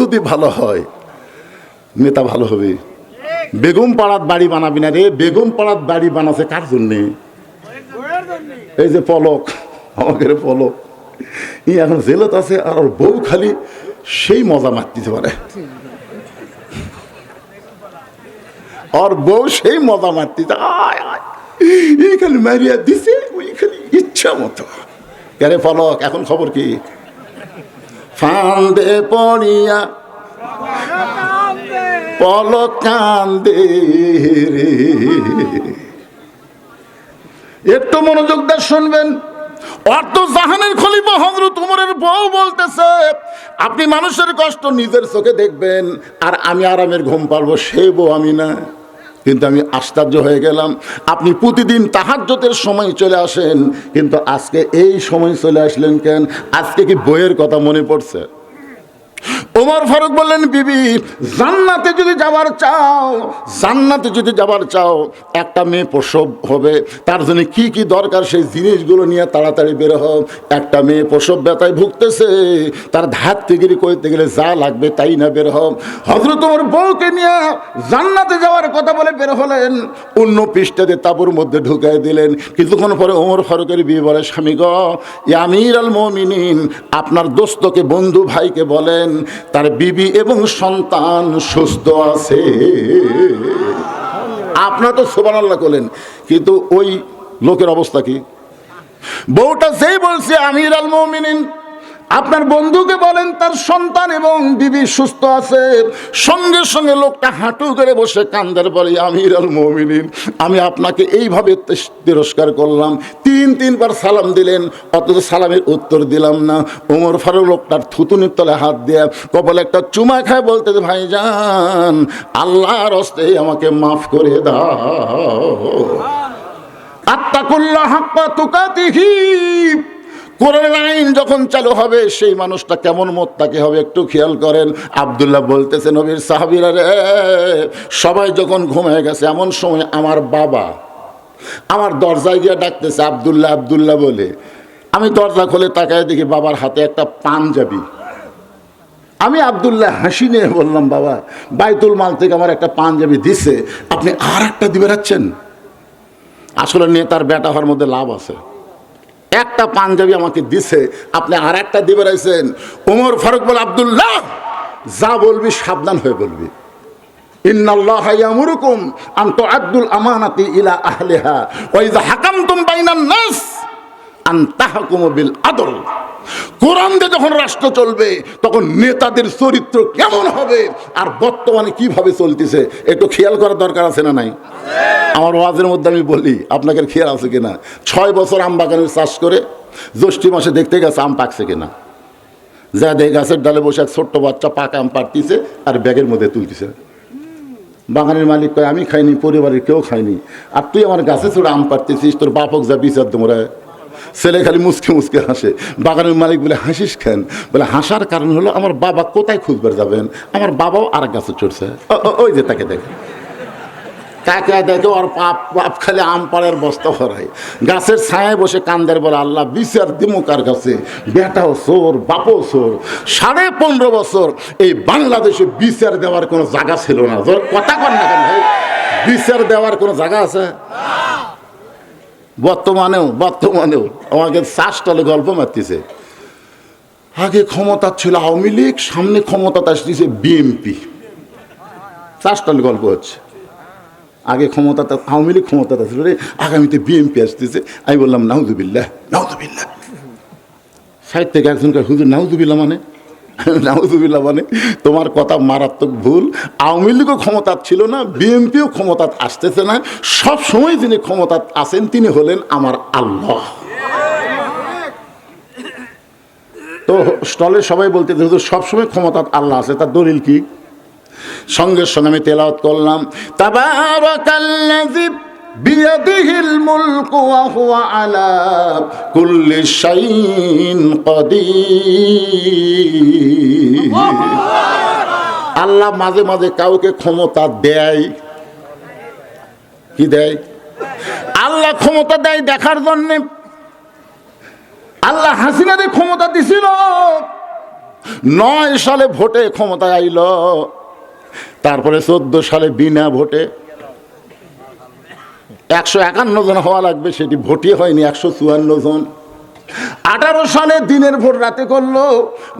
যদি ভালো হয়, নেতা ভালো হবে। বেগম পাড়াত বাড়ি বানাবি না রে, বেগম পাড়াত বাড়ি বানাছে কার জন্যে? এই যে পলক আমাকে পলক। ই এখন জেলত আছে আর ওর বউ খালি সেই মজা মারতে পারে আর বউ সেই মজা মারতে আয় আয়। এই খালি মারিয়া দিছে, ওই খালি ইচ্ছা মতো। আরে পলক, এখন খবর কি? ফান্দে পড়িয়া, পলক কান্দে রে। একটু মনোযোগ দিয়ে শুনবেন। অর্থ জাহানের খলিফা হজরত উমরের বউ বলতেছে, আপনি মানুষের কষ্ট নিজের চোখে দেখবেন, আর আমি আরামের ঘুম পারব সে বউ আমি না। কিন্তু আমি আশ্চর্য হয়ে গেলাম। আপনি প্রতিদিন তাহাজ্যতের সময় চলে আসেন, কিন্তু আজকে এই সময় চলে আসলেন কেন? আজকে কি বইয়ের কথা মনে পড়ছে? ওমর ফারুক বললেন, বিবি, জান্নাতে যদি যাবার চাও, জান্নাতে যদি যাবার চাও, একটা মেয়ে প্রসব হবে। তার জন্য কি কি দরকার সেই জিনিসগুলো নিয়ে তাড়াতাড়ি বের হও। একটা মেয়ে প্রসব ব্যথায় ভুগতেছে, তার থেকে করতে গেলে যা লাগবে তাই না বের হও। হজরত তোমার বউকে নিয়ে জান্নাতে যাওয়ার কথা বলে বের হলেন, অন্য পৃষ্ঠাতে তাবুর মধ্যে ঢুকাই দিলেন। কিছুক্ষণ পরে ওমর ফারুকের বিয়ে বলে, স্বামী গ আমির আল মমিনিন, আপনার দোস্তকে বন্ধু ভাইকে বলেন তার বিবি এবং সন্তান সুস্থ আছে। আপনার তো সোবান আল্লাহ করলেন কিন্তু ওই লোকের অবস্থা কি? বউটা যেই বলছে আমির আল মমিনিন আপনার বন্ধুকে বলেন তার সন্তান এবং বিবি সুস্থ আছে। সঙ্গে সঙ্গে লোকটা হাঁটু করে বসে কান্দার বলে আমির আল মমিনিন আমি আপনাকে এইভাবে তিরস্কার করলাম। তিন তিনবার সালাম দিলেন অথচ সালামের উত্তর দিলাম না। ওমর ফারুক লোকটার থুতুনির তলে হাত দিয়ে কপালে একটা চুমা খায় বলতে ভাই যান আল্লাহর হস্তে আমাকে মাফ করে দাও। আত্মাকুল্লাহ হাক্কা তুকাতিহি। কোরআনের আইন যখন চালু হবে, সেই মানুষটা কেমন মত তাকে হবে একটু খেয়াল করেন। আবদুল্লাহ বলতেছে নবীর সাহাবিরা রে, সবাই যখন ঘুমিয়ে গেছে, এমন সময় আমার বাবা আমার দরজায় গিয়ে ডাকতেছে, আবদুল্লাহ, আব্দুল্লাহ বলে। আমি দরজা খুলে তাকায় দেখি বাবার হাতে একটা পাঞ্জাবি। আমি আব্দুল্লাহ হাসি নিয়ে বললাম, বাবা, বাইতুল মাল থেকে আমার একটা পাঞ্জাবি দিছে, আপনি আর একটা দিবে রাখছেন? আসলে নেতার বেটা হওয়ার মধ্যে লাভ আছে। একটা পাঞ্জাবি আমাকে দিছে, আপনি আর একটা দিবে রয়েছেন। ওমর ফারুক বল, আবদুল্লাহ, যা বলবি সাবধান হয়ে বলবি। ইন্নাল্লাহ ইয়ামুরুকুম আন তুআদ্দুল আমানাতি ইলা আহলিহা হাকাম তুম বিল কোরআন দিয়ে যখন রাষ্ট্র চলবে, তখন নেতাদের চরিত্র কেমন হবে আর বর্তমানে কীভাবে চলতেছে, একটু খেয়াল করার দরকার আছে না নাই? আমার ওয়াজের মধ্যে আমি বলি আপনাকে খেয়াল আছে কিনা? ছয় বছর আম বাগানের চাষ করে জ্যৈষ্ঠী মাসে দেখতে গেছে আম পাকছে কিনা। যা দেখে গাছের ডালে বসে এক ছোট্ট বাচ্চা পাকা আম পাড়তিছে আর ব্যাগের মধ্যে তুলতেছে। বাগানের মালিক কয়, আমি খাইনি, পরিবারের কেউ খাইনি। আর তুই আমার গাছে চড়ে আম পাড়তেছিস, তোর বাপক যা বিচার তোমরা ছেলে খালি মুসকে মুসকে হাসে। বাগানের মালিক বলে, হাসিস খান বলে, হাসার কারণ হলো আমার বাবা কোথায় খুঁজবার যাবেন? আমার বাবাও আর গাছে চড়ছে। ওই যে তাকে দেখে। কাকা দেখে? ওর পাপ পাপ খালি আম পাড়ের বস্তা ভরায়। গাছের ছায়ায় বসে কান্দের বলে, আল্লাহ, বিচার দিমুকার কাছে? বেটাও সোর, বাপও সোর। সাড়ে পনেরো বছর এই বাংলাদেশে বিচার দেওয়ার কোনো জায়গা ছিল না। কথা কর না কেন ভাই? বিচার দেওয়ার কোনো জায়গা আছে? বর্তমানেও বর্তমানেও আমাকে শ্বাসতলে গল্প মারতেছে। আগে ক্ষমতা ছিল আওয়ামী লীগ, সামনে ক্ষমতা আসতেছে বিএনপি শ্বাসতলে গল্প হচ্ছে। আগে ক্ষমতাটা আওয়ামী লীগ ক্ষমতাটা ছিল রে, আগামীতে বিএনপি আসতেছে। আমি বললাম, নাউজুবিল্লাহ নাউজুবিল্লাহ। সাইড থেকে একজনকে হুজুর, নাউজুবিল্লাহ মানে? নাউজুবিল্লাহ মানে তোমার কথা মারাত্মক ভুল। আওয়ামী লীগও ক্ষমতা ছিল না, বিএনপিও ক্ষমতা আসতেছে না। সব সময় যিনি ক্ষমতা আছেন, তিনি হলেন আমার আল্লাহ। তো স্টলে সবাই বলতে হুজুর সবসময় ক্ষমতা আল্লাহ আছে, তার দলিল কি? সঙ্গে সঙ্গে আমি তেলাওয়াত করলাম, তাবারাকাল্লাযী কুল্লি আল্লাহ মাঝে মাঝে কাউকে ক্ষমতা দেয়। কি দেয়? আল্লাহ ক্ষমতা দেয় দেখার জন্যে। আল্লাহ হাসিনাদের ক্ষমতা দিছিল। নয় সালে ভোটে ক্ষমতায় আইল। তারপরে চোদ্দ সালে বিনা ভোটে একশো একান্ন জন হওয়া লাগবে, সেটি ভোটই হয়নি, একশো চুয়ান্ন জন। আঠারো সালে দিনের ভোট রাতে করল,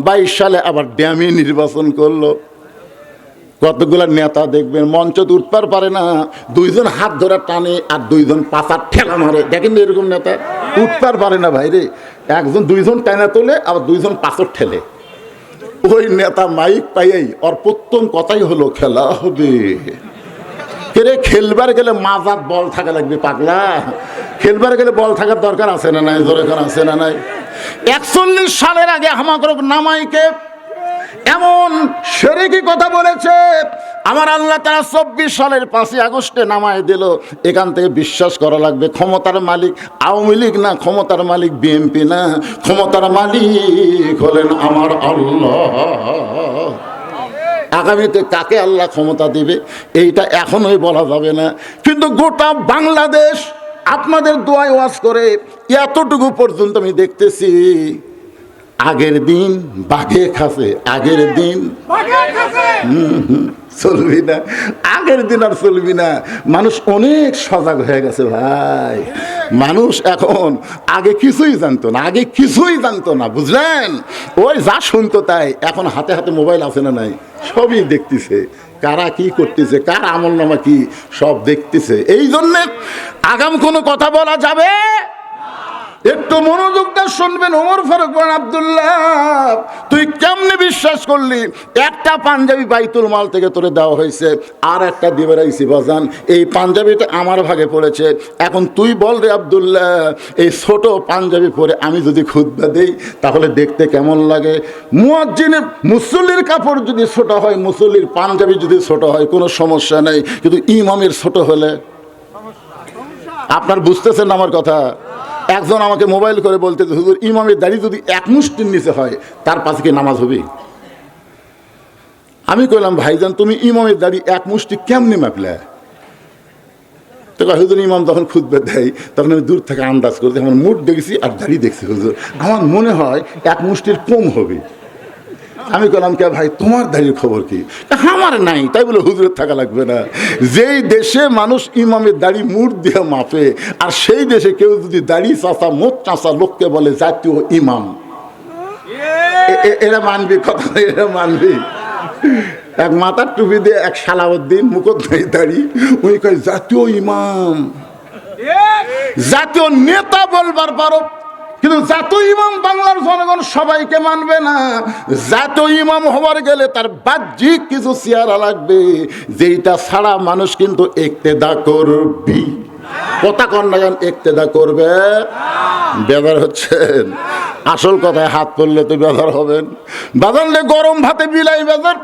বাইশ সালে আবার ড্যামে নির্বাচন করল। কতগুলা নেতা দেখবেন, মঞ্চ উঠবার পারে না। দুইজন হাত ধরে টানে আর দুইজন পাশার ঠেলা মারে। দেখেন এরকম নেতা। উঠবার পারে না ভাইরে একজন, দুইজন টানা তোলে, আবার দুইজন পাথর ঠেলে। ওই নেতা মাইক পাইয়াই ওর প্রথম কথাই হলো, খেলা হবে। কেরে খেলবার গেলে মাজাত বল থাকা লাগবে, পাগলা। খেলবার গেলে বল থাকার দরকার আছে না নাই? দরকার আছে না নাই? একচল্লিশ সালের আগে আমাদের নামাইকে এমন সেরেকি কথা বলেছে, আমার আল্লাহ তারা চব্বিশ সালের পাঁচই আগস্টে নামায় দিল। এখান থেকে বিশ্বাস করা লাগবে, ক্ষমতার মালিক আওয়ামী লীগ না, ক্ষমতার মালিক বিএনপি না, ক্ষমতার মালিক হলেন আমার আল্লাহ। আগামীতে কাকে আল্লাহ ক্ষমতা দেবে এইটা এখনোই বলা যাবে না। কিন্তু গোটা বাংলাদেশ আপনাদের দোয়ায় ওয়াজ করে এতটুকু পর্যন্ত আমি দেখতেছি আগের দিন বাঘে খাসে আগের দিন চলবি না, আগের দিন আর চলবি না। মানুষ অনেক সজাগ হয়ে গেছে ভাই। মানুষ এখন আগে কিছুই জানতো না, আগে কিছুই জানতো না, বুঝলেন? ওই যা শুনতো তাই, এখন হাতে হাতে মোবাইল আছে না নাই? সবই দেখতেছে। কারা কি করতেছে, কার আমল নামা কি, সব দেখতেছে। এই জন্যে আগাম কোনো কথা বলা যাবে একটু মনোযোগটা শুনবেন, ওমর ফারুক আবদুল্লাহ, তুই কেমনে বিশ্বাস করলি? একটা পাঞ্জাবি বাইতুল মাল থেকে তোরে দেওয়া হয়েছে, আর একটা দিবে রাইছি বাজান। এই পাঞ্জাবিটা আমার ভাগে পড়েছে। এখন তুই বল রে, আবদুল্লাহ, এই ছোট পাঞ্জাবি পরে আমি যদি খুদ্া দেই, তাহলে দেখতে কেমন লাগে? মুয়াজ্জিনের মুসল্লির কাপড় যদি ছোট হয়, মুসল্লির পাঞ্জাবি যদি ছোট হয়, কোনো সমস্যা নেই। কিন্তু ইমামের ছোট হলে? আপনার বুঝতেছেন আমার কথা? একজন আমাকে মোবাইল করে বলতে, হুজুর, ইমামের দাড়ি যদি এক মুষ্টির নিচে হয়, তার পাশে কি নামাজ হবে? আমি কইলাম, ভাইজান, তুমি ইমামের দাড়ি এক মুষ্টি কেমনি মাপলে? তো হুজুর, ইমাম তখন খুদবে দেয়, তখন আমি দূর থেকে আন্দাজ করছি আমার মুড দেখেছি আর দাড়ি দেখছি, হুজুর। আমার মনে হয় এক মুষ্টির কম হবে। আমি বললাম কে ভাই তোমার দাড়ির খবর কি? আমার নাই তাই বলে হুজুরের থাকা লাগবে না। যেই দেশে মানুষ ইমামের দাড়ি মুঠ দিয়ে মাপে আর সেই দেশে কেউ যদি দাড়ি চাষা মুখ চাষা লোককে বলে জাতীয় ইমাম। এরা মানবি কথা এরা মানবি। এক মাথার টুপি দিয়ে এক সালাউদ্দিন মুখোদ্দারি দাড়ি উনি কয় জাতীয় ইমাম। জাতীয় নেতা বলবার পারো কিন্তু জাত ইমাম বাংলার জনগণ সবাইকে মানবে না। জাত ইমাম হওয়ার গেলে তার বাহ্যিক কিছু চেয়ারা লাগবে। যেইটা ছাড়া মানুষ কিন্তু একতেদা করবি। কথা কন্যাগান একতেদা করবে? বেদার হচ্ছেন। আসল কথায় হাত পড়লে তো বেদার হবেন। বাজারলে গরম ভাতে বিলাই বেজার।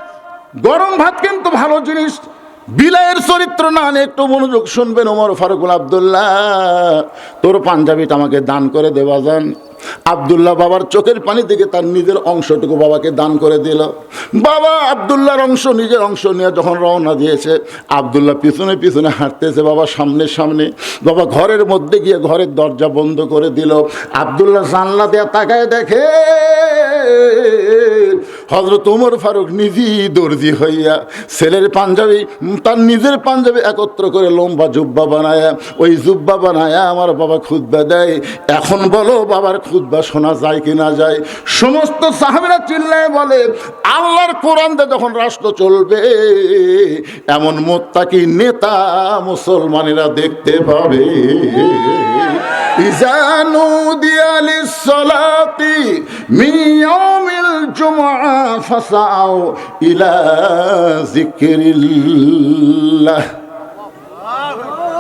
গরম ভাত কিন্তু ভালো জিনিস। বিলাইয়ের চরিত্র না একটু মনোযোগ শুনবেন, ওমর ফারুকুল আবদুল্লাহ। তোর পাঞ্জাবিটা আমাকে দান করে দেওয়া যান আবদুল্লাহ বাবার চোখের পানি থেকে তার নিজের অংশটুকু বাবাকে দান করে দিল। বাবা আবদুল্লাহর অংশ, নিজের অংশ নিয়ে যখন রওনা দিয়েছে, আবদুল্লাহ পিছনে পিছনে হাঁটতেছে বাবা সামনে সামনে। বাবা ঘরের মধ্যে গিয়ে ঘরের দরজা বন্ধ করে দিল। আবদুল্লাহ জানলা দেয়া তাকায় দেখে হজরত উমর ফারুক নিজেই দর্জি হইয়া ছেলের পাঞ্জাবি, তার নিজের পাঞ্জাবি একত্র করে লম্বা জুব্বা বানায়া, ওই জুব্বা বানায়া আমার বাবা খুদ্া দেয়, এখন বলো বাবার খুদ্া খুদ্া শোনা যায় কি না যায়, সমস্ত সাহাবিরা চিল্লায় বলে, আল্লাহর কোরআনতে যখন রাষ্ট্র চলবে, এমন মোত্তা কি নেতা মুসলমানেরা দেখতে পাবে।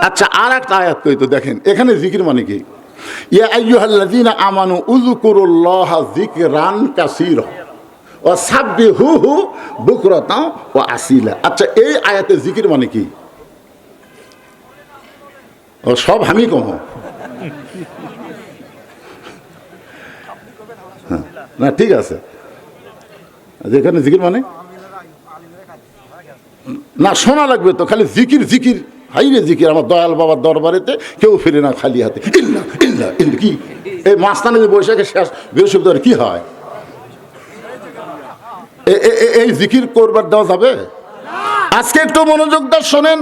আচ্ছা আর একটা আয়াত কই তো দেখেন, এখানে জিকির মানে কি? আমানু ওয়া আসিলা। আচ্ছা মানে কি? সব আমি হ্যাঁ, না ঠিক আছে। যেখানে জিকির মানে? না শোনা লাগবে তো খালি জিকির জিকির হাই রে জিকির আমার দয়াল বাবার দরবারেতে কেউ ফিরে না খালি হাতে। ইল্লা ইল্লা, কি? এই মাঝখানে যে বৈশাখে শেষ বৃহস্পতিবার কি হয়? এই জিকির করবার দেওয়া যাবে? আজকে একটু মনোযোগ দিয়ে শোনেন।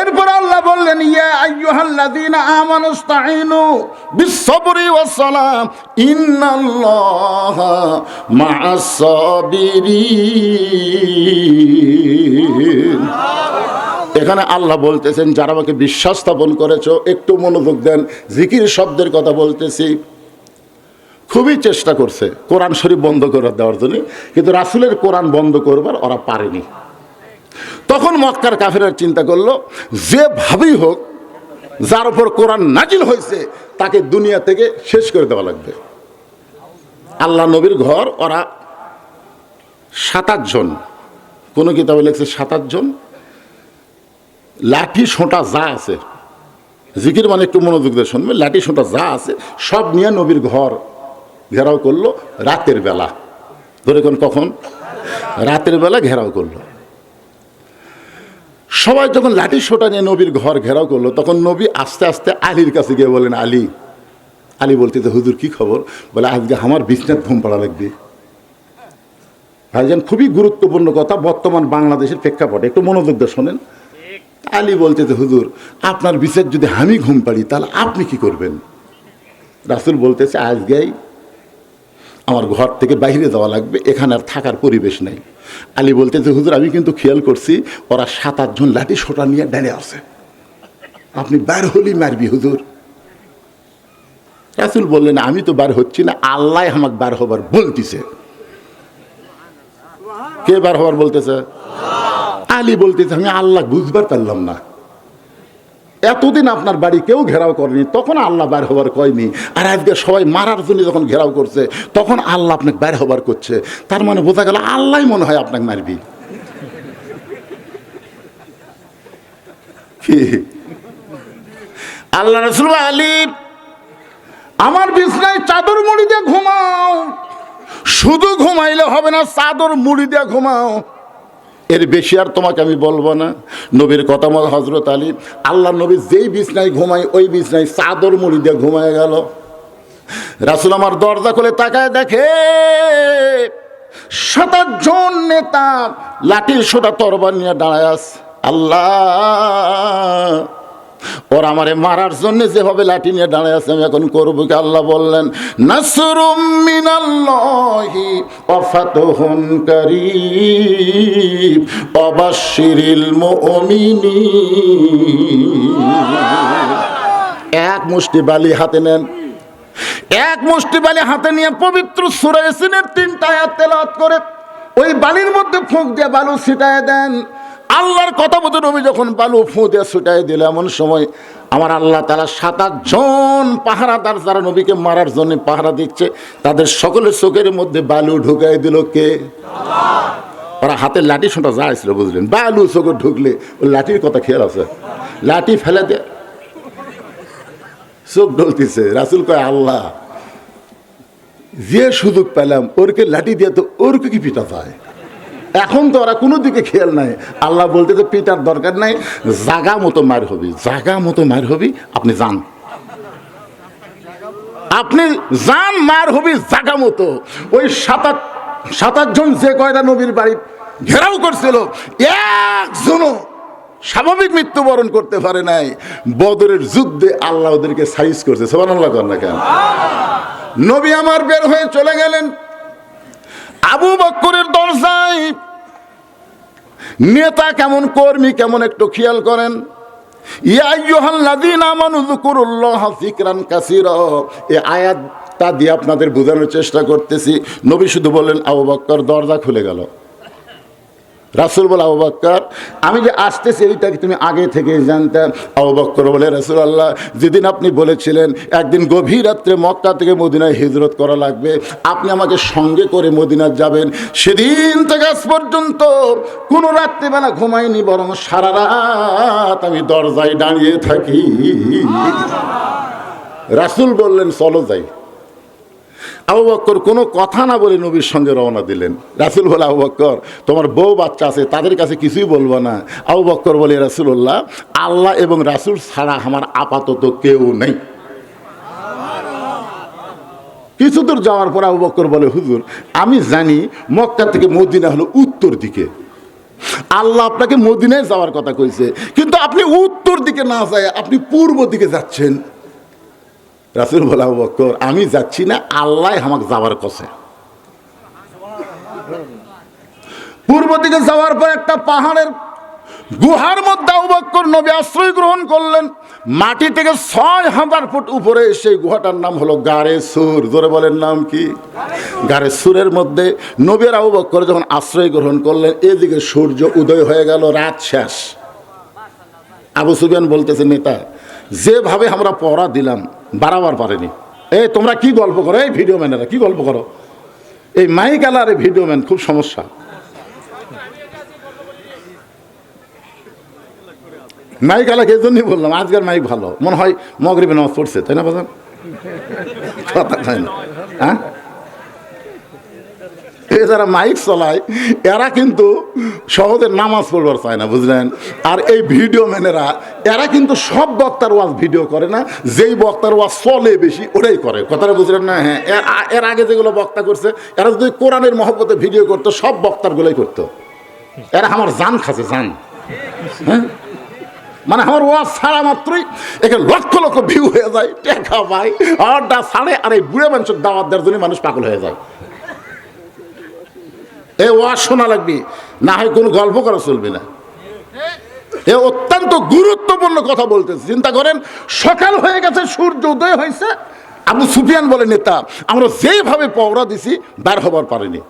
এরপর আল্লাহ বললেন, ইয়া আইয়ুহাল্লাযীনা আমানুস্তাঈনু বিস-সাবরি ওয়াস-সালাম, ইন্নাল্লাহা মা'আস সাবিরিন এখানে আল্লাহ বলতেছেন, যারা আমাকে বিশ্বাস স্থাপন করেছ, একটু মনোযোগ দেন, জিকির শব্দের কথা বলতেছি। খুবই চেষ্টা করছে, কোরআন শরীফ বন্ধ করে দেওয়ার জন্য, কিন্তু রাসুলের কোরআন বন্ধ করবার ওরা পারেনি। তখন মক্কার কাফেরার চিন্তা করল যেভাবেই হোক, যার উপর কোরআন নাজিল হয়েছে, তাকে দুনিয়া থেকে শেষ করে দেওয়া লাগবে। আল্লাহ নবীর ঘর, ওরা সাত জন। কোনো কিতাবে লেখছে সাত জন? লাঠি, সোঁটা যা আছে। জিকির মানে একটু মনোযোগ দিয়ে শুনবে। লাঠি, সোঁটা যা আছে, সব নিয়ে নবীর ঘর ঘেরাও করল রাতের বেলা। ধরে কোন কখন? রাতের বেলা ঘেরাও করল। সবাই যখন লাঠি, সোটা নিয়ে নবীর ঘর ঘেরাও করল, তখন নবী আস্তে আস্তে আলীর কাছে গিয়ে বলেন, আলী আলী বলতে যে হুজুর কি খবর? বলে, আজকে আমার বিছনাথ ঘুম পাড়া লাগবে। ভাইজান, খুবই গুরুত্বপূর্ণ কথা, বর্তমান বাংলাদেশের প্রেক্ষাপটে। একটু মনোযোগ দিয়ে শোনেন। আলী বলতে যে, হুজুর, আপনার বিচার যদি আমি ঘুম পাড়ি, তাহলে আপনি কি করবেন? রাসুল বলতেছে আজকেই আমার ঘর থেকে বাইরে যাওয়া লাগবে, এখানে আর থাকার পরিবেশ নেই। আলী বলতে যে, হুজুর, আমি কিন্তু খেয়াল করছি, ওরা সাত আটজন লাঠি সোটা নিয়ে দাঁড়িয়ে আছে। আপনি বাইর হলেই মারবি, হুজুর। রাসুল বললেন, আমি তো বার হচ্ছি না, আল্লাহ আমাকে বার হবার বলতিছে। কে বার হবার বলতেছে? আলী বলতেছে, আমি আল্লাহ বুঝবার পারলাম না। এতদিন আপনার বাড়ি কেউ ঘেরাও করেনি, তখন আল্লাহ বের হবার কয়নি। আর আজকে সবাই মারার জন্য যখন ঘেরাও করছে, তখন আল্লাহ আপনাকে বের হবার করছে। তার মানে বোঝা গেল আল্লাহ মনে হয় আপনাকে মারবি। আল্লাহ রসুল আলী, আমার বিছনায় চাদর মুড়ি দিয়ে ঘুমাও। শুধু ঘুমাইলে হবে না, চাদর মুড়ি দিয়ে ঘুমাও। এর বেশি আর তোমাকে আমি বলব না। নবীর কথা মতো হজরত আলী, আল্লাহ নবী যেই বিছনায় ঘুমাই ওই বিছনায় চাদর মুড়ি দিয়ে ঘুমায় গেল। রাসুল আমার দরজা খুলে তাকায় দেখে সাতাশ জন নেতা লাঠির সোটা তরবার নিয়ে দাঁড়ায় আস আল্লাহ! ওর আমারে মারার জন্য যেভাবে লাঠি নিয়ে দাঁড়ায় আছে, আমি এখন করব কি? আল্লাহ বললেন, নাসরুম এক মুষ্টি বালি হাতে নেন। এক মুষ্টি বালি হাতে নিয়ে পবিত্র সূরা ইয়াসিনের তিনটা আয়াত করে ওই বালির মধ্যে ফুঁক দিয়ে বালু ছিটায় দেন। আল্লাহর কথা মতো নবী যখন বালু ফুঁ দিয়ে ছুটাই দিল, এমন সময় আমার আল্লাহ তালা সাত জন পাহারাদার যারা নবীকে মারার জন্য পাহারা দিচ্ছে, তাদের সকলের চোখের মধ্যে বালু ঢুকাই দিল কে? ওরা হাতের লাঠি শোটা যাইছিল বুঝলেন? বালু চোখে ঢুকলে ওই লাঠির কথা খেয়াল আছে? লাঠি ফেলে দে। চোখ ঢলতেছে, রাসুল কয়, আল্লাহ, যে সুযোগ পেলাম, ওরকে লাঠি দিয়ে তো ওরকে কি পিটা যায় এখন তো ওরা কোনো দিকে খেয়াল নাই। আল্লাহ বলতে তো পিটার দরকার নাই, জাগা মতো মার হবি, জাগা মতো মার হবি, আপনি যান। আপনি যান, মার হবি জাগা মতো। ওই সাত আট সাত আটজন যে কয়টা নবীর বাড়ি ঘেরাও করছিল, একজনও স্বাভাবিক মৃত্যুবরণ করতে পারে নাই। বদরের যুদ্ধে আল্লাহ ওদেরকে সাইজ করছে। সবার আল্লাহ কর না কেন? নবী আমার বের হয়ে চলে গেলেন। আবু বক্করের দরজায় নেতা কেমন, কর্মী কেমন একটু খেয়াল করেন। আয়াতটা দিয়ে আপনাদের বোঝানোর চেষ্টা করতেছি। নবী শুধু বললেন, আবু বক্কর দরজা খুলে গেল। রাসুল বলে আবু বক্কর আমি যে আসতেছি এইটাকে তুমি আগে থেকে জানতে আবু বক্কর বলে রাসুল আল্লাহ যেদিন আপনি বলেছিলেন একদিন গভীর রাত্রে মক্কা থেকে মদিনায় হিজরত করা লাগবে আপনি আমাকে সঙ্গে করে মদিনায় যাবেন। সেদিন থেকে আজ পর্যন্ত কোনো রাত্রিবেলা ঘুমাইনি বরং সারা রাত আমি দরজায় দাঁড়িয়ে থাকি। রাসুল বললেন চলো যাই। আবু বক্কর কোনো কথা না বলে নবীর সঙ্গে রওনা দিলেন। রাসুল বলে, আবু বক্কর, তোমার বউ বাচ্চা আছে, তাদের কাছে কিছুই বলব না। আবু বক্কর বলে রাসুল্লাহ আল্লাহ এবং রাসুল ছাড়া আমার আপাতত কেউ নেই। কিছু দূর যাওয়ার পর আবু বক্কর বলে, হুজুর, আমি জানি মক্কা থেকে মদিনা হলো উত্তর দিকে। আল্লাহ আপনাকে মদিনায় যাওয়ার কথা কইছে, কিন্তু আপনি উত্তর দিকে না যায় আপনি পূর্ব দিকে যাচ্ছেন। রাসুল বলে, আবু বক্কর আমি যাচ্ছি না, আল্লাহ আমাকে যাওয়ার কছে পূর্ব দিকে যাওয়ার পর একটা পাহাড়ের গুহার মধ্যে আবু বক্কর নবী আশ্রয় গ্রহণ করলেন। মাটি থেকে ছয় হাজার ফুট উপরে সেই গুহাটার নাম হলো গারে সুর। জোরে বলেন নাম কি? গারে সুরের মধ্যে নবীর আবু বক্কর যখন আশ্রয় গ্রহণ করলেন, এদিকে সূর্য উদয় হয়ে গেল, রাত শেষ। আবু সুবিয়ান বলতেছে, নেতা যেভাবে আমরা পড়া দিলাম, বাড়াবার পারেনি। এই তোমরা কি গল্প করো? এই ভিডিও ম্যানেরা কি গল্প করো? এই মাইক আলার ভিডিও ম্যান খুব সমস্যা। মাইক আলাকে এই জন্যই বললাম, আজকের মাইক ভালো। মনে হয় মগরিবে নামাজ পড়ছে, তাই না বাজান? কথা হ্যাঁ? এ যারা মাইক চলায়, এরা কিন্তু সহজে নামাজ পড়বার চায় না, বুঝলেন? আর এই ভিডিও ম্যানেরা, এরা কিন্তু সব বক্তার ওয়াজ ভিডিও করে না, যেই বক্তার ওয়াজ চলে বেশি, ওটাই করে। কথাটা বুঝলেন না? হ্যাঁ এর আগে যেগুলো বক্তা করছে, এরা যদি কোরআনের মহব্বতে ভিডিও করতো, সব বক্তারগুলোই করতো। এরা আমার জান খাচ্ছে, জান। হ্যাঁ? মানে আমার ওয়াজ ছাড়া মাত্রই একে লক্ষ লক্ষ ভিউ হয়ে যায়, টেকা ভাই আড্ডা ছাড়ে, আর এই বুড়ে মানুষের দাওয়াত দেওয়ার জন্য মানুষ পাগল হয়ে যায়। এ ওয়াজ শোনা লাগবে। না হয় কোনো গল্প করা চলবে না। এ অত্যন্ত গুরুত্বপূর্ণ কথা বলতেছে। চিন্তা করেন, সকাল হয়ে গেছে, সূর্য উদয় হয়েছে। আবু সুফিয়ান বলে, নেতা, আমরা যেভাবে পওরা দিছি বার হবার পারিনি।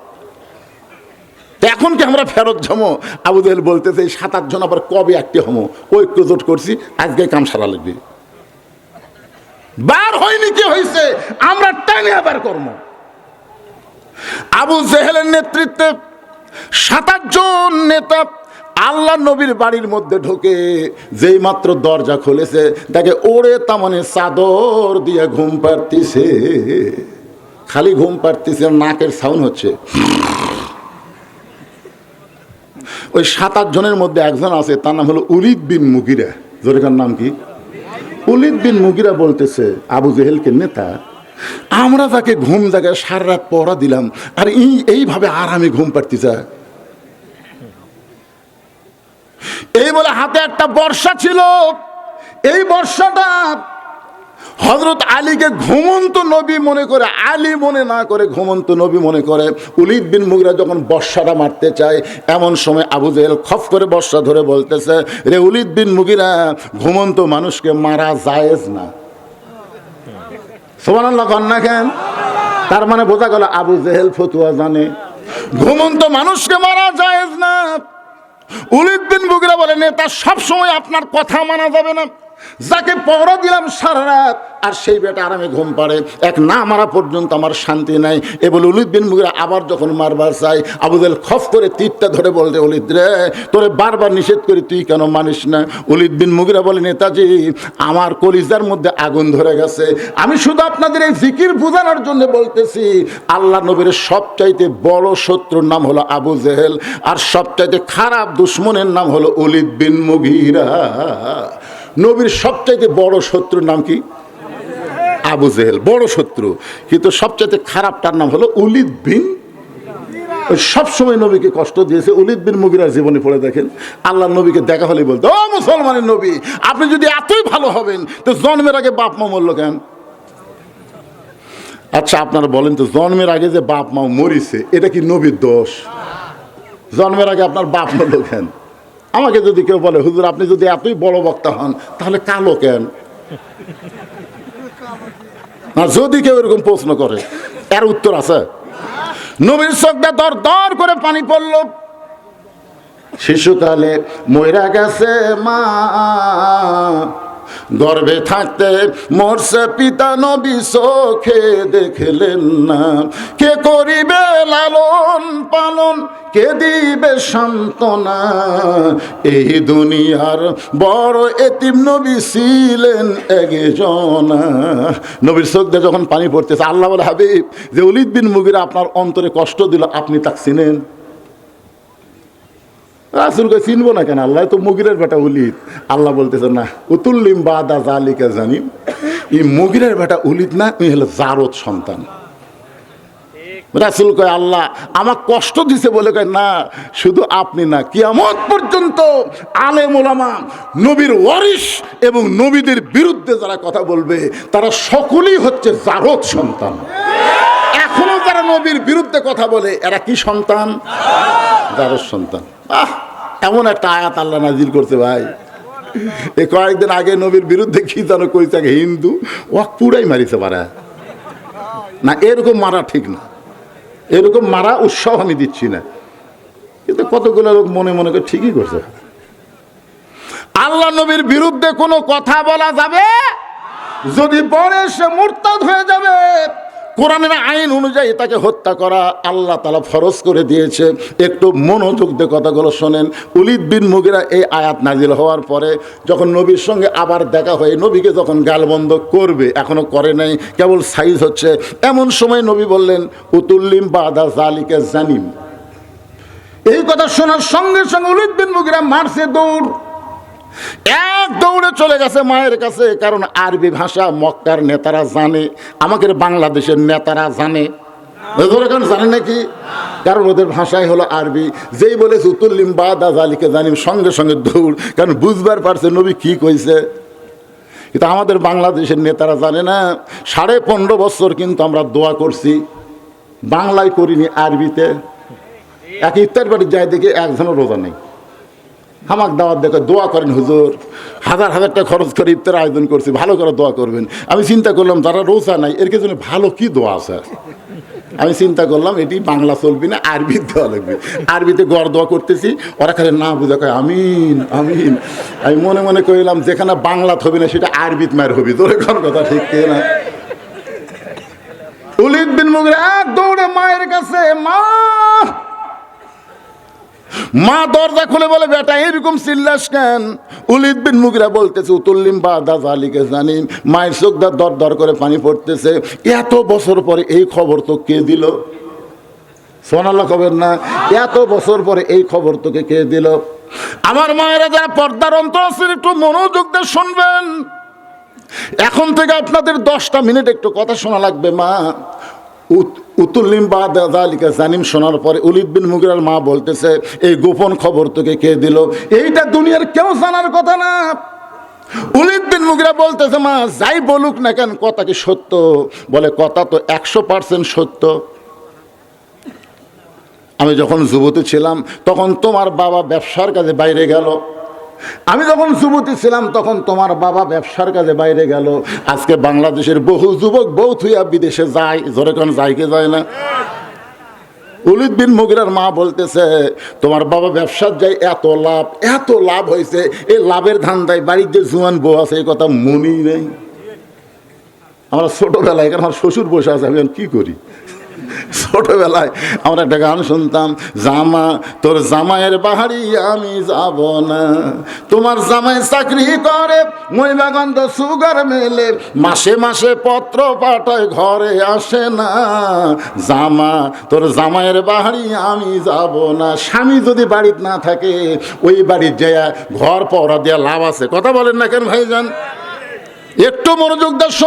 এখন কি আমরা ফেরত যাব? আবু বলতেছে, এই সাত আটজন আবার কবে একটি হমো ঐক্য জোট করছি, আজকে কাম সারা লাগবে। বার হয়নি কি হয়েছে আমরা টানে আবার কর্ম আবু জেহেলের নেতৃত্বে সাত আটজন নেতা আল্লাহ নবীর বাড়ির মধ্যে ঢোকে, যেই মাত্র দরজা খুলেছে, তাকে ওড়ে তামনে চাদর দিয়ে ঘুম পাড়তিছে। খালি ঘুম পাড়তিছে নাকের সাউন্ড হচ্ছে। ওই সাত আট জনের মধ্যে একজন আছে, তার নাম হলো উলিদ বিন মুগিরা। জোরেকার নাম কি? উলিদ বিন মুগিরা বলতেছে, আবু জেহেলকে নেতা আমরা তাকে ঘুম জায়গায় সারা রাত পড়া দিলাম, আর এই, এইভাবে আরামে ঘুম পাড়তেছে এই বলে হাতে একটা বর্ষা ছিল। এই বর্ষাটা হজরত আলীকে ঘুমন্ত নবী মনে করে, আলী মনে না করে ঘুমন্ত নবী মনে করে। উলিদ বিন মুগরা যখন বর্ষাটা মারতে চায়, এমন সময় আবু জেহেল খফ করে বর্ষা ধরে বলতেছে, রে উলিদ বিন মুগিরা, ঘুমন্ত মানুষকে মারা জায়েজ না। কেন তার মানে বোঝা গেল আবু জেহেল ফতুয়া জানে। ঘুমন্ত মানুষকে মারা যায় না। উলিদ বিন বুগরা বলেন এটা সবসময় আপনার কথা মানা যাবে না। যাকে পহরা দিলাম সারা রাত, আর সেই বেটা আরামে ঘুম পাড়ে। এক না মারা পর্যন্ত আমার শান্তি নাই। এ বলে উলিদ বিন মুগিরা আবার যখন মারবার চাই আবুদেল খফ করে তীরটা ধরে বলতে, উলিদ রে, তোরে বারবার নিষেধ করি, তুই কেন মানিস না? উলিদ বিন মুগিরা বলে, নেতাজি, আমার কলিজার মধ্যে আগুন ধরে গেছে। আমি শুধু আপনাদের এই জিকির বোঝানোর জন্য বলতেছি, আল্লাহ নবীর সবচাইতে বড় শত্রুর নাম হলো আবু জেহেল, আর সবচাইতে খারাপ দুশ্মনের নাম হলো উলিদ বিন মুগিরা। নবীর সবচাইতে বড় শত্রুর নাম কি? আবু জেহেল, বড় শত্রু। কিন্তু সবচাইতে খারাপটার নাম হলো উলিদ বিন সবসময় নবীকে কষ্ট দিয়েছে। উলিদ বিন মুগিরার জীবনে পড়ে দেখেন। আল্লাহ নবীকে দেখা হলে বলতো, ও মুসলমানের নবী, আপনি যদি এতই ভালো হবেন, তো জন্মের আগে বাপ মা মরল কেন? আচ্ছা আপনারা বলেন তো, জন্মের আগে যে বাপ মা মরিছে, এটা কি নবীর দোষ? জন্মের আগে আপনার বাপ মরল কেন? আমাকে যদি কেউ বলে, হুজুর, আপনি যদি এতই বড় বক্তা হন, তাহলে কালো কেন? না, যদি কেউ এরকম প্রশ্ন করে, এর উত্তর আছে। নবীর চোখটা দর দর করে পানি পড়ল। শিশুকালে ময়রা গেছে মা। গর্ভে থাকতে মরছে পিতা নবী চোখে দেখলেন না। কে করিবে লালন পালন? কে দিবে সান্ত্বনা? এই দুনিয়ার বড় এতিম নবী ছিলেন একজনা। নবীর চোখ দিয়ে যখন পানি পড়তেছে, আল্লাহ হাবিব যে উলিদ বিন মুগিরা আপনার অন্তরে কষ্ট দিল, আপনি তাক চিনেন? রাসুলকে চিনবো না কেন? আল্লাহ তো মুগিরের বেটা উলিদ। আল্লাহ বলতেছে, না উতুল্লিম বাদা জালিকা জানিম। এই মুগিরের বেটা উলিদ না, উনি হলো জারদ সন্তান। রাসুল কয়, আল্লাহ আমার কষ্ট দিছে বলে কয়, না, শুধু আপনি না, কিয়ামত পর্যন্ত আলেম ওলামা নবীর ওয়ারিস এবং নবীদের বিরুদ্ধে যারা কথা বলবে, তারা সকলেই হচ্ছে জারদ সন্তান। এখনও যারা নবীর বিরুদ্ধে কথা বলে, এরা কি সন্তান? জারদ সন্তান। আহ এমন একটা আয়াত আল্লাহ নাজিল করছে ভাই। এ কয়েকদিন আগে নবীর বিরুদ্ধে কি যেন কইছে হিন্দু ও পুরাই মারিতে পারে না, এরকম মারা ঠিক না। এরকম মারা উৎসাহ আমি দিচ্ছি না। কিন্তু কতগুলো লোক মনে মনে করে ঠিকই করছে। আল্লাহ নবীর বিরুদ্ধে কোনো কথা বলা যাবে? যদি বলে সে মুরতাদ হয়ে যাবে কোরআনের আইন অনুযায়ী তাকে হত্যা করা আল্লাহ তালা ফরজ করে দিয়েছে। একটু মনোযোগ দিয়ে কথাগুলো শোনেন। উলিদ বিন মুগিরা এই আয়াত নাজিল হওয়ার পরে যখন নবীর সঙ্গে আবার দেখা হয়, নবীকে যখন গালবন্ধ করবে এখনও করে নাই, কেবল সাইজ হচ্ছে। এমন সময় নবী বললেন, উতুল্লিম বাদা জালিকে জানিম। এই কথা শোনার সঙ্গে সঙ্গে উলিদ বিন মুগিরা মারছে দৌড়। এক দৌড়ে চলে গেছে মায়ের কাছে, কারণ আরবি ভাষা মক্কার নেতারা জানে, আমাদের বাংলাদেশের নেতারা জানে। জানে নাকি? কারণ ওদের ভাষাই হলো আরবি। যেই বলে উতুল্লিম বা দাজালিকে জানিম সঙ্গে সঙ্গে দৌড়। কারণ বুঝবার পারছে নবী কি কইছে। কিন্তু আমাদের বাংলাদেশের নেতারা জানে না, সাড়ে পনেরো বছর কিন্তু আমরা দোয়া করছি, বাংলায় করিনি আরবিতে। এক ইফতার বাড়ি যায় দেখে একজনও রোজা নেই। হামাক দাওয়াত দেখে দোয়া করেন হুজুর। হাজার হাজার টাকা খরচ করে ইফতার আয়োজন করছি, ভালো করে দোয়া করবেন। আমি চিন্তা করলাম, যারা রোজা নাই, এর জন্য ভালো কি দোয়া আছে? আমি চিন্তা করলাম, এটি বাংলা চলবি না আরবিতে দেওয়া লাগবে। আরবিতে গড় দোয়া করতেছি, ওরা খালি না বুঝা কয়, আমিন আমিন। আমি মনে মনে কইলাম, যেখানে বাংলা হবে না, সেটা আরবিত মায়ের হবি। তোর কোন কথা ঠিক না? উলিদ বিন মুগরে দৌড়ে মায়ের কাছে, মা! মা দরজা খুলে বলে, বেটা, এরকম চিল্লাস কেন? উলিদ বিন মুগরা বলতেছে, উতুল্লিম বা দাদা আলীকে জানিম। মায়ের চোখ দর দর দর করে পানি পড়তেছে। এত বছর পরে এই খবর তো কে দিল? সোনাল্লা খবর না? এত বছর পরে এই খবর তোকে কে দিল? আমার মায়েরা যারা পর্দার অন্তর আছেন, একটু মনোযোগ দিয়ে শুনবেন। এখন থেকে আপনাদের দশটা মিনিট একটু কথা শোনা লাগবে, মা। উতুল্লিম বা দালিকা জানিম শোনার পরে উলিদ বিন মুগিরার মা বলতেছে, এই গোপন খবর তোকে কে দিল? এইটা দুনিয়ার কেউ জানার কথা না। উলিদ বিন মুগিরা বলতেছে, মা, যাই বলুক না কেন, কথা কি সত্য? বলে, কথা তো একশো পার্সেন্ট সত্য। আমি যখন যুবতী ছিলাম, তখন তোমার বাবা ব্যবসার কাজে বাইরে গেল। আমি যখন যুবতী ছিলাম, তখন তোমার বাবা ব্যবসার কাজে বাইরে গেল। আজকে বাংলাদেশের বহু যুবক বউ থুইয়া বিদেশে যায়, জোরে কোন যায় কি যায় না। উলিদ বিন মুগিরার মা বলতেছে, তোমার বাবা ব্যবসার যাই এত লাভ এত লাভ হয়েছে এই লাভের ধান্দায় বাড়ির যে জুয়ান বউ আছে এই কথা মনেই নেই। আমরা ছোটবেলায় আমার শ্বশুর বসে আছে, আমি কি করি? ছোটবেলায় আমরা একটা গান শুনতাম, জামা, তোর জামাইয়ের বাহারি আমি যাব না। তোমার জামাই চাকরি করে মহিলাগন্ধ সুগার মেলে। মাসে মাসে পত্র পাঠায়, ঘরে আসে না। জামা, তোর জামাইয়ের বাহারি আমি যাব না। স্বামী যদি বাড়িতে না থাকে, ওই বাড়ির যায় ঘর পড়া দেওয়া লাভ আছে। কথা বলেন না কেন ভাইজান? একটু মনোযোগ দর্শন